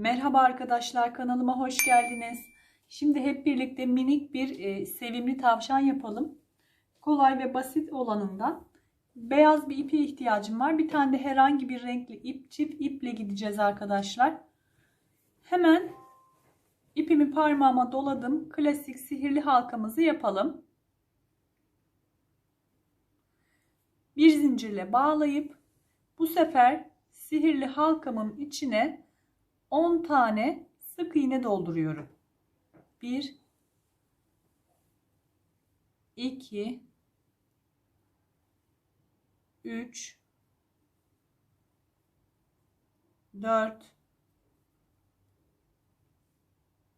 Merhaba arkadaşlar kanalıma hoş geldiniz. Şimdi hep birlikte minik bir e, sevimli tavşan yapalım. Kolay ve basit olanından. Beyaz bir ipe ihtiyacım var. Bir tane de herhangi bir renkli ip çift iple gideceğiz arkadaşlar. Hemen ipimi parmağıma doladım. Klasik sihirli halkamızı yapalım. Bir zincirle bağlayıp bu sefer sihirli halkamın içine 10 tane sık iğne dolduruyorum. 1 2 3 4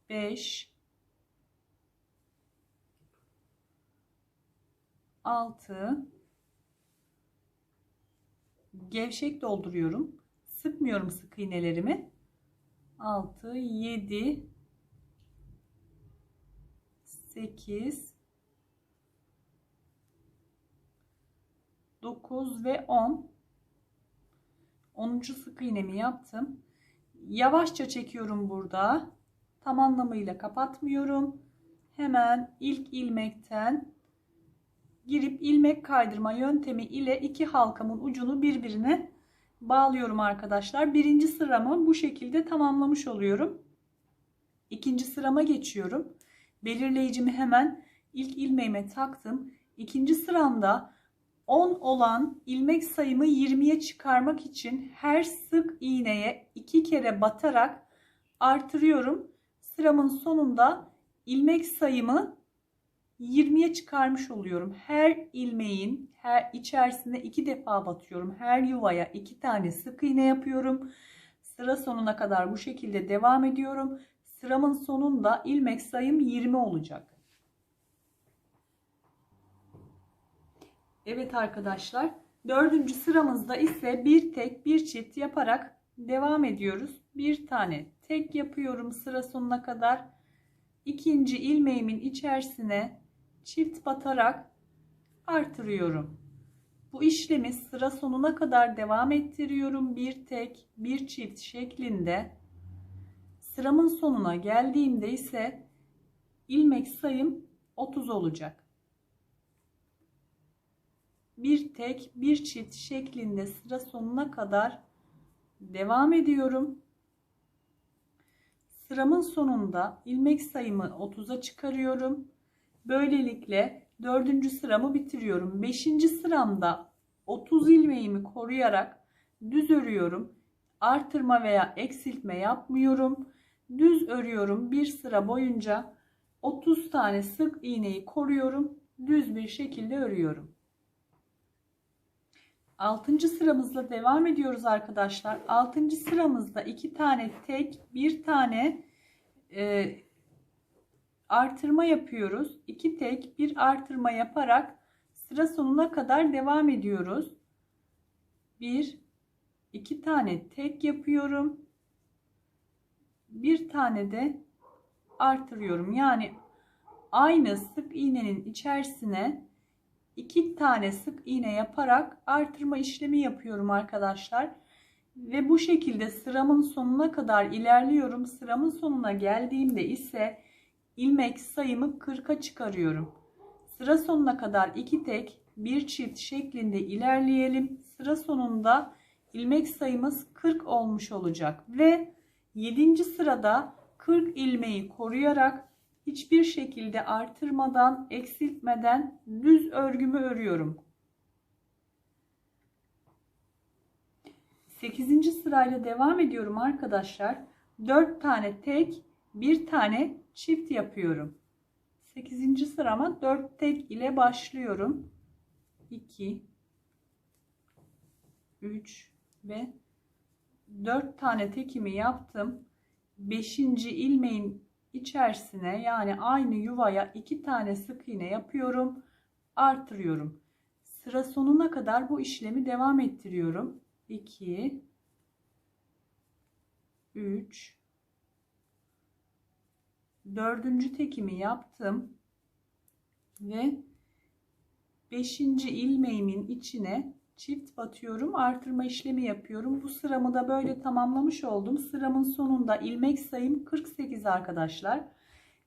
5 6 gevşek dolduruyorum. Sıkmıyorum sık iğnelerimi. 6 7 8 9 ve 10 10. sık iğnemi yaptım. Yavaşça çekiyorum burada. Tam anlamıyla kapatmıyorum. Hemen ilk ilmekten girip ilmek kaydırma yöntemi ile iki halkamın ucunu birbirine bağlıyorum arkadaşlar. Birinci sıramı bu şekilde tamamlamış oluyorum. İkinci sırama geçiyorum. Belirleyicimi hemen ilk ilmeğime taktım. İkinci sıramda 10 olan ilmek sayımı 20'ye çıkarmak için her sık iğneye iki kere batarak artırıyorum. Sıramın sonunda ilmek sayımı 20'ye çıkarmış oluyorum. Her ilmeğin her içerisinde iki defa batıyorum. Her yuvaya iki tane sık iğne yapıyorum. Sıra sonuna kadar bu şekilde devam ediyorum. Sıramın sonunda ilmek sayım 20 olacak. Evet arkadaşlar. Dördüncü sıramızda ise bir tek bir çift yaparak devam ediyoruz. Bir tane tek yapıyorum sıra sonuna kadar. İkinci ilmeğimin içerisine çift batarak artırıyorum. Bu işlemi sıra sonuna kadar devam ettiriyorum. Bir tek bir çift şeklinde. Sıramın sonuna geldiğimde ise ilmek sayım 30 olacak. Bir tek bir çift şeklinde sıra sonuna kadar devam ediyorum. Sıramın sonunda ilmek sayımı 30'a çıkarıyorum. Böylelikle dördüncü sıramı bitiriyorum. Beşinci sıramda 30 ilmeğimi koruyarak düz örüyorum. Artırma veya eksiltme yapmıyorum. Düz örüyorum. Bir sıra boyunca 30 tane sık iğneyi koruyorum. Düz bir şekilde örüyorum. 6. sıramızla devam ediyoruz arkadaşlar. 6. sıramızda 2 tane tek, bir tane e, artırma yapıyoruz. 2 tek, bir artırma yaparak sıra sonuna kadar devam ediyoruz. 1 2 tane tek yapıyorum. Bir tane de artırıyorum. Yani aynı sık iğnenin içerisine iki tane sık iğne yaparak artırma işlemi yapıyorum arkadaşlar. Ve bu şekilde sıramın sonuna kadar ilerliyorum. Sıramın sonuna geldiğimde ise ilmek sayımı 40'a çıkarıyorum. Sıra sonuna kadar iki tek bir çift şeklinde ilerleyelim. Sıra sonunda ilmek sayımız 40 olmuş olacak ve 7. sırada 40 ilmeği koruyarak hiçbir şekilde artırmadan, eksiltmeden düz örgümü örüyorum. 8. sırayla devam ediyorum arkadaşlar. 4 tane tek, bir tane çift yapıyorum. 8. sırama 4 tek ile başlıyorum. 2 3 ve 4 tane tekimi yaptım. 5. ilmeğin içerisine yani aynı yuvaya 2 tane sık iğne yapıyorum. Artırıyorum. Sıra sonuna kadar bu işlemi devam ettiriyorum. 2 3 dördüncü tekimi yaptım ve beşinci ilmeğimin içine çift batıyorum artırma işlemi yapıyorum bu sıramı da böyle tamamlamış oldum sıramın sonunda ilmek sayım 48 arkadaşlar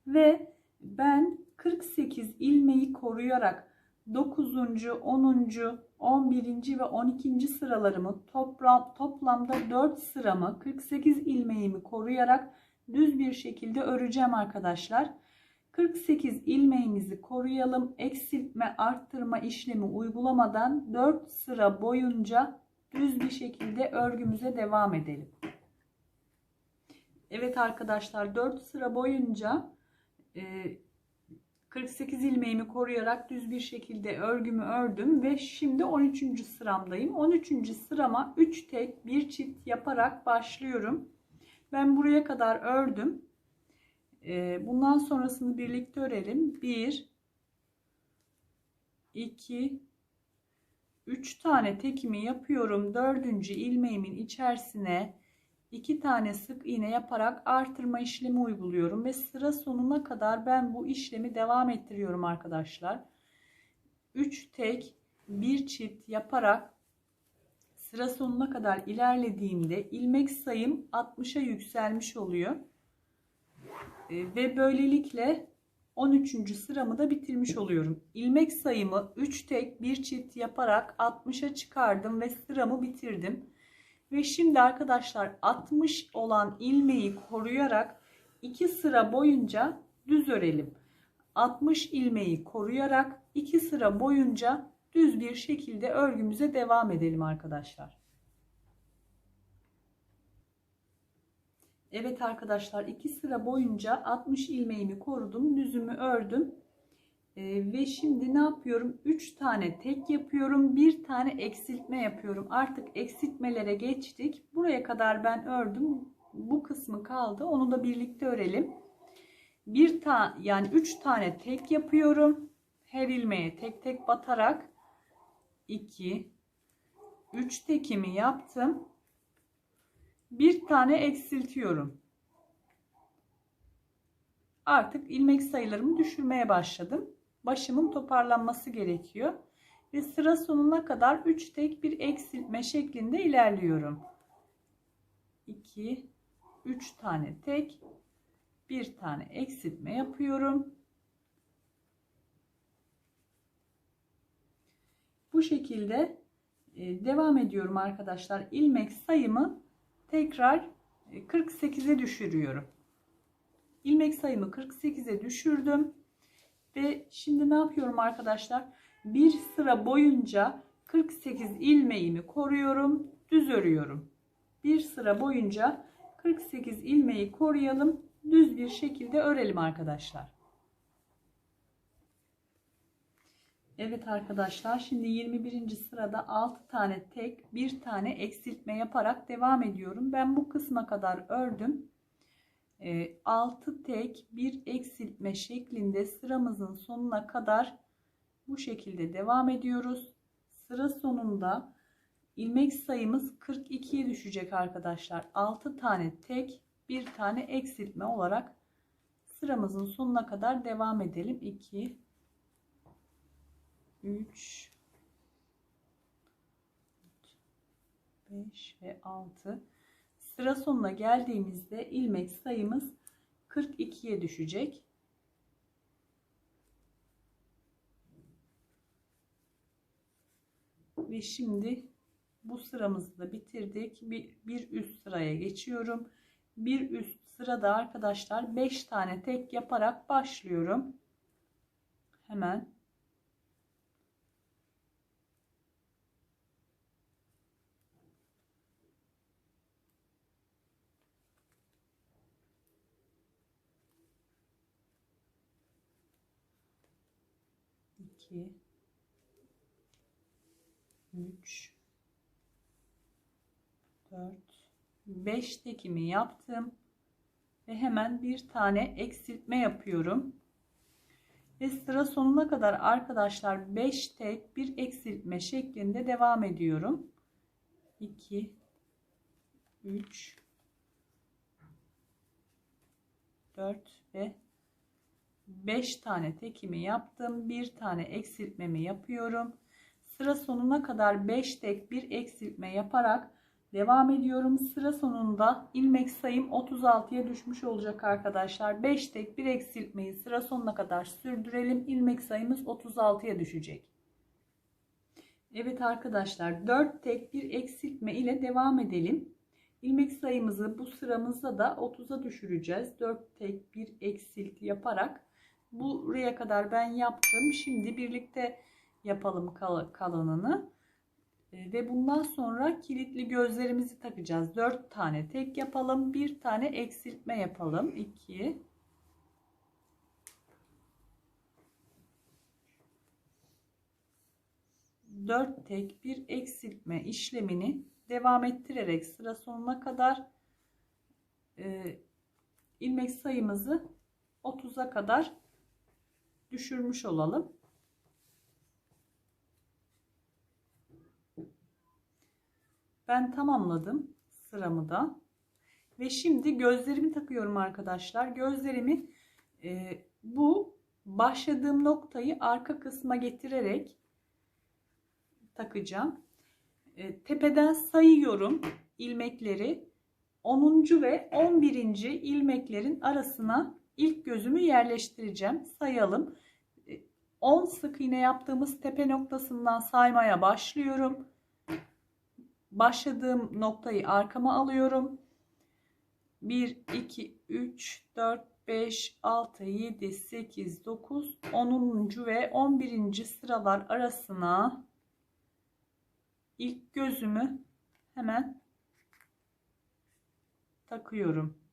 ve ben 48 ilmeği koruyarak 9. 10. 11. ve 12. sıralarımı toplam, toplamda 4 sıramı 48 ilmeğimi koruyarak düz bir şekilde öreceğim arkadaşlar. 48 ilmeğimizi koruyalım. Eksiltme, arttırma işlemi uygulamadan 4 sıra boyunca düz bir şekilde örgümüze devam edelim. Evet arkadaşlar 4 sıra boyunca 48 e, ilmeğimi koruyarak düz bir şekilde örgümü ördüm ve şimdi 13. sıramdayım. 13. sırama 3 tek 1 çift yaparak başlıyorum. Ben buraya kadar ördüm. Ee, bundan sonrasını birlikte örelim. 1 2 3 tane tekimi yapıyorum. Dördüncü ilmeğimin içerisine 2 tane sık iğne yaparak artırma işlemi uyguluyorum ve sıra sonuna kadar ben bu işlemi devam ettiriyorum arkadaşlar. 3 tek bir çift yaparak sıra sonuna kadar ilerlediğimde ilmek sayım 60'a yükselmiş oluyor. Ee, ve böylelikle 13. sıramı da bitirmiş oluyorum. İlmek sayımı 3 tek bir çift yaparak 60'a çıkardım ve sıramı bitirdim. Ve şimdi arkadaşlar 60 olan ilmeği koruyarak 2 sıra boyunca düz örelim. 60 ilmeği koruyarak 2 sıra boyunca düz bir şekilde örgümüze devam edelim arkadaşlar. Evet arkadaşlar iki sıra boyunca 60 ilmeğimi korudum. Düzümü ördüm. Ee, ve şimdi ne yapıyorum? 3 tane tek yapıyorum. Bir tane eksiltme yapıyorum. Artık eksiltmelere geçtik. Buraya kadar ben ördüm. Bu kısmı kaldı. Onu da birlikte örelim. Bir tane yani 3 tane tek yapıyorum. Her ilmeğe tek tek batarak 2 3 tekimi yaptım bir tane eksiltiyorum. Artık ilmek sayılarımı düşürmeye başladım. Başımın toparlanması gerekiyor. Ve sıra sonuna kadar 3 tek bir eksiltme şeklinde ilerliyorum. 2 3 tane tek bir tane eksiltme yapıyorum. Bu şekilde e, devam ediyorum arkadaşlar. İlmek sayımı tekrar 48'e e, düşürüyorum. İlmek sayımı 48'e düşürdüm. Ve şimdi ne yapıyorum arkadaşlar? Bir sıra boyunca 48 ilmeğimi koruyorum. Düz örüyorum. Bir sıra boyunca 48 ilmeği koruyalım. Düz bir şekilde örelim arkadaşlar. Evet arkadaşlar şimdi 21. sırada 6 tane tek bir tane eksiltme yaparak devam ediyorum. Ben bu kısma kadar ördüm. 6 ee, tek bir eksiltme şeklinde sıramızın sonuna kadar bu şekilde devam ediyoruz. Sıra sonunda ilmek sayımız 42'ye düşecek arkadaşlar. 6 tane tek bir tane eksiltme olarak sıramızın sonuna kadar devam edelim. 2 3 5 ve 6 sıra sonuna geldiğimizde ilmek sayımız 42'ye düşecek. Ve şimdi bu sıramızı da bitirdik. Bir, bir üst sıraya geçiyorum. Bir üst sırada arkadaşlar 5 tane tek yaparak başlıyorum. Hemen 2 3 4 5 tekimi yaptım ve hemen bir tane eksiltme yapıyorum. Ve sıra sonuna kadar arkadaşlar 5 tek bir eksiltme şeklinde devam ediyorum. 2 3 4 ve 5 tane tekimi yaptım. Bir tane eksiltmemi yapıyorum. sıra sonuna kadar 5 tek bir eksiltme yaparak devam ediyorum. Sıra sonunda ilmek sayım 36'ya düşmüş olacak arkadaşlar. 5 tek bir eksiltmeyi sıra sonuna kadar sürdürelim. İlmek sayımız 36'ya düşecek. Evet arkadaşlar 4 tek bir eksiltme ile devam edelim. İlmek sayımızı bu sıramızda da 30'a düşüreceğiz. 4 tek bir eksilt yaparak buraya kadar ben yaptım. Şimdi birlikte yapalım kal kalanını. E, ve bundan sonra kilitli gözlerimizi takacağız. 4 tane tek yapalım. Bir tane eksiltme yapalım. 2 4 tek bir eksiltme işlemini devam ettirerek sıra sonuna kadar e, ilmek sayımızı 30'a kadar düşürmüş olalım. Ben tamamladım sıramı da. Ve şimdi gözlerimi takıyorum arkadaşlar. Gözlerimi e, bu başladığım noktayı arka kısma getirerek takacağım. E, tepeden sayıyorum ilmekleri. 10. ve 11. ilmeklerin arasına ilk gözümü yerleştireceğim. Sayalım. 10 e, sık iğne yaptığımız tepe noktasından saymaya başlıyorum. Başladığım noktayı arkama alıyorum. 1, 2, 3, 4, 5, 6, 7, 8, 9, 10. ve 11. sıralar arasına ilk gözümü hemen takıyorum.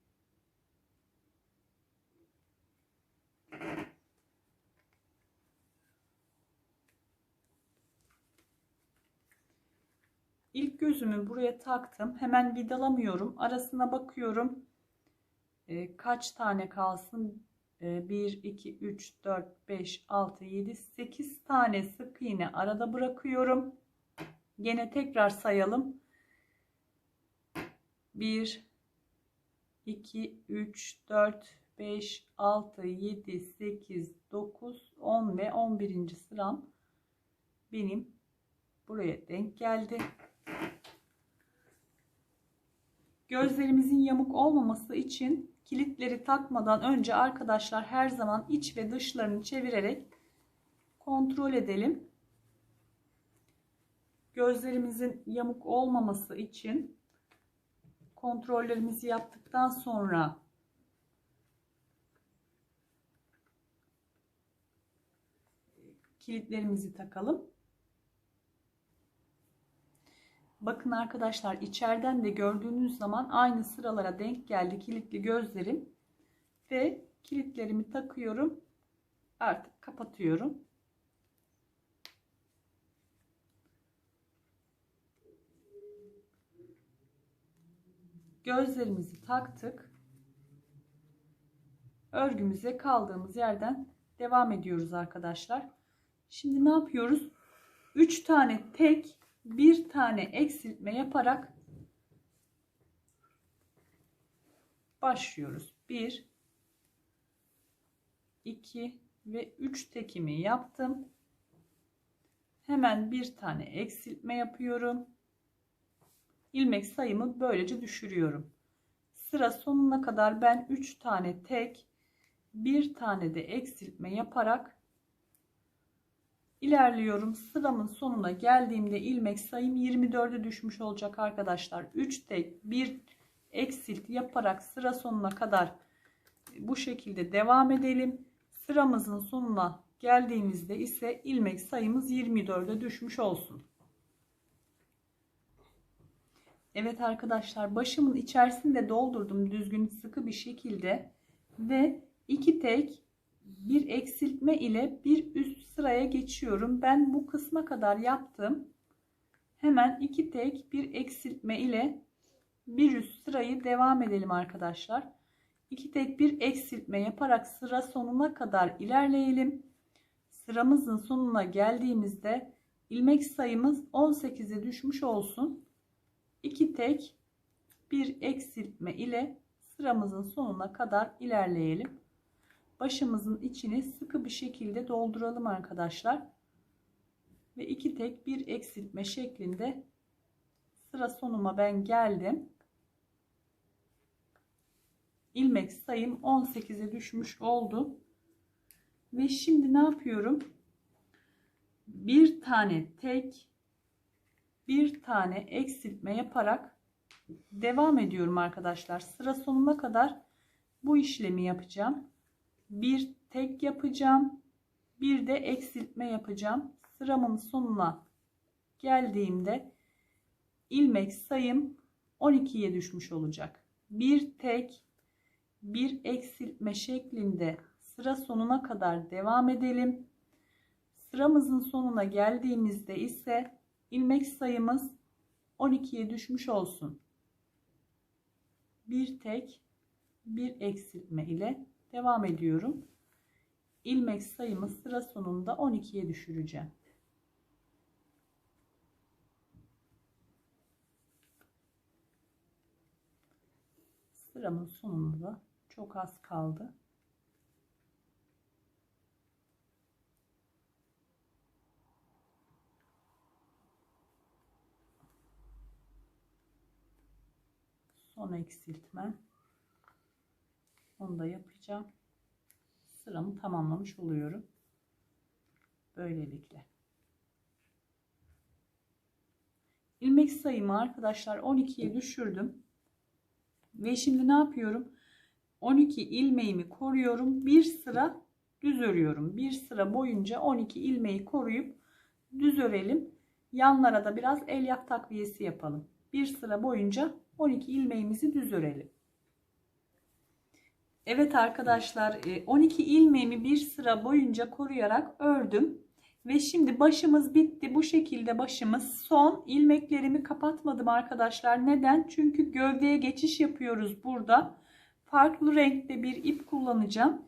İlk gözümü buraya taktım. Hemen vidalamıyorum. Arasına bakıyorum. E, kaç tane kalsın? E, 1, 2, 3, 4, 5, 6, 7, 8 tane sık iğne arada bırakıyorum. Gene tekrar sayalım. 1, 2, 3, 4, 5, 6, 7, 8, 9, 10 ve 11. sıram benim buraya denk geldi. Gözlerimizin yamuk olmaması için kilitleri takmadan önce arkadaşlar her zaman iç ve dışlarını çevirerek kontrol edelim. Gözlerimizin yamuk olmaması için kontrollerimizi yaptıktan sonra kilitlerimizi takalım. Bakın arkadaşlar içeriden de gördüğünüz zaman aynı sıralara denk geldi kilitli gözlerim. Ve kilitlerimi takıyorum. Artık kapatıyorum. Gözlerimizi taktık. Örgümüze kaldığımız yerden devam ediyoruz arkadaşlar. Şimdi ne yapıyoruz? 3 tane tek bir tane eksiltme yaparak başlıyoruz. 1 2 ve 3 tekimi yaptım. Hemen bir tane eksiltme yapıyorum. İlmek sayımı böylece düşürüyorum. Sıra sonuna kadar ben 3 tane tek, bir tane de eksiltme yaparak ilerliyorum. Sıramın sonuna geldiğimde ilmek sayım 24'e düşmüş olacak arkadaşlar. 3 tek bir eksilt yaparak sıra sonuna kadar bu şekilde devam edelim. Sıramızın sonuna geldiğimizde ise ilmek sayımız 24'e düşmüş olsun. Evet arkadaşlar başımın içerisinde doldurdum düzgün sıkı bir şekilde ve iki tek bir eksiltme ile bir üst sıraya geçiyorum. Ben bu kısma kadar yaptım. Hemen iki tek bir eksiltme ile bir üst sırayı devam edelim arkadaşlar. İki tek bir eksiltme yaparak sıra sonuna kadar ilerleyelim. Sıramızın sonuna geldiğimizde ilmek sayımız 18'e düşmüş olsun. İki tek bir eksiltme ile sıramızın sonuna kadar ilerleyelim başımızın içini sıkı bir şekilde dolduralım arkadaşlar. ve iki tek bir eksiltme şeklinde sıra sonuma ben geldim. ilmek sayım 18'e düşmüş oldu. Ve şimdi ne yapıyorum? Bir tane tek bir tane eksiltme yaparak devam ediyorum arkadaşlar. Sıra sonuna kadar bu işlemi yapacağım. Bir tek yapacağım. Bir de eksiltme yapacağım. Sıramın sonuna geldiğimde ilmek sayım 12'ye düşmüş olacak. Bir tek bir eksiltme şeklinde sıra sonuna kadar devam edelim. Sıramızın sonuna geldiğimizde ise ilmek sayımız 12'ye düşmüş olsun. Bir tek bir eksiltme ile devam ediyorum. İlmek sayımı sıra sonunda 12'ye düşüreceğim. Sıramın sonunda çok az kaldı. Son eksiltme. Onu da yapacağım. Sıramı tamamlamış oluyorum. Böylelikle. İlmek sayımı arkadaşlar 12'ye düşürdüm. Ve şimdi ne yapıyorum? 12 ilmeğimi koruyorum. Bir sıra düz örüyorum. Bir sıra boyunca 12 ilmeği koruyup düz örelim. Yanlara da biraz elyaf takviyesi yapalım. Bir sıra boyunca 12 ilmeğimizi düz örelim. Evet arkadaşlar 12 ilmeğimi bir sıra boyunca koruyarak ördüm. Ve şimdi başımız bitti. Bu şekilde başımız son. ilmeklerimi kapatmadım arkadaşlar. Neden? Çünkü gövdeye geçiş yapıyoruz burada. Farklı renkte bir ip kullanacağım.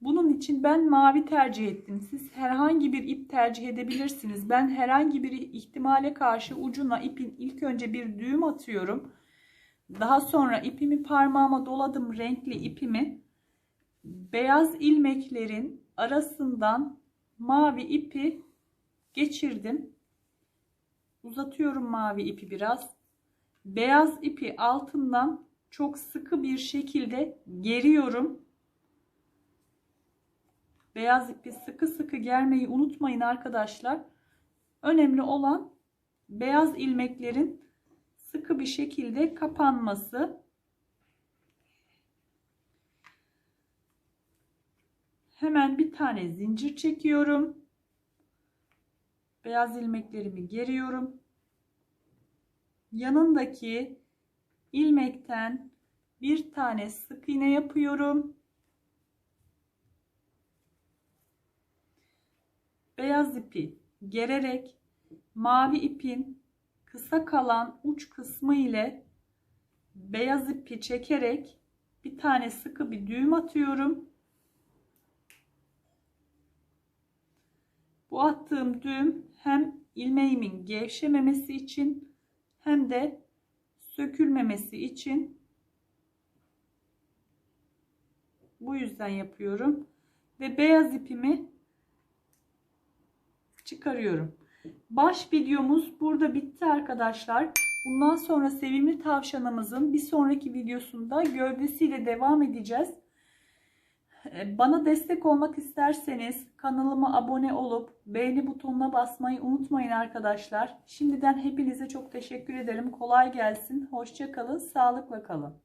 Bunun için ben mavi tercih ettim. Siz herhangi bir ip tercih edebilirsiniz. Ben herhangi bir ihtimale karşı ucuna ipin ilk önce bir düğüm atıyorum. Daha sonra ipimi parmağıma doladım renkli ipimi. Beyaz ilmeklerin arasından mavi ipi geçirdim. Uzatıyorum mavi ipi biraz. Beyaz ipi altından çok sıkı bir şekilde geriyorum. Beyaz ipi sıkı sıkı germeyi unutmayın arkadaşlar. Önemli olan beyaz ilmeklerin sıkı bir şekilde kapanması. Hemen bir tane zincir çekiyorum. Beyaz ilmeklerimi geriyorum. Yanındaki ilmekten bir tane sık iğne yapıyorum. Beyaz ipi gererek mavi ipin kısa kalan uç kısmı ile beyaz ipi çekerek bir tane sıkı bir düğüm atıyorum. Bu attığım düğüm hem ilmeğimin gevşememesi için hem de sökülmemesi için bu yüzden yapıyorum ve beyaz ipimi çıkarıyorum. Baş videomuz burada bitti arkadaşlar. Bundan sonra sevimli tavşanımızın bir sonraki videosunda gövdesiyle devam edeceğiz. Ee, bana destek olmak isterseniz kanalıma abone olup beğeni butonuna basmayı unutmayın arkadaşlar. Şimdiden hepinize çok teşekkür ederim. Kolay gelsin. Hoşçakalın. Sağlıkla kalın.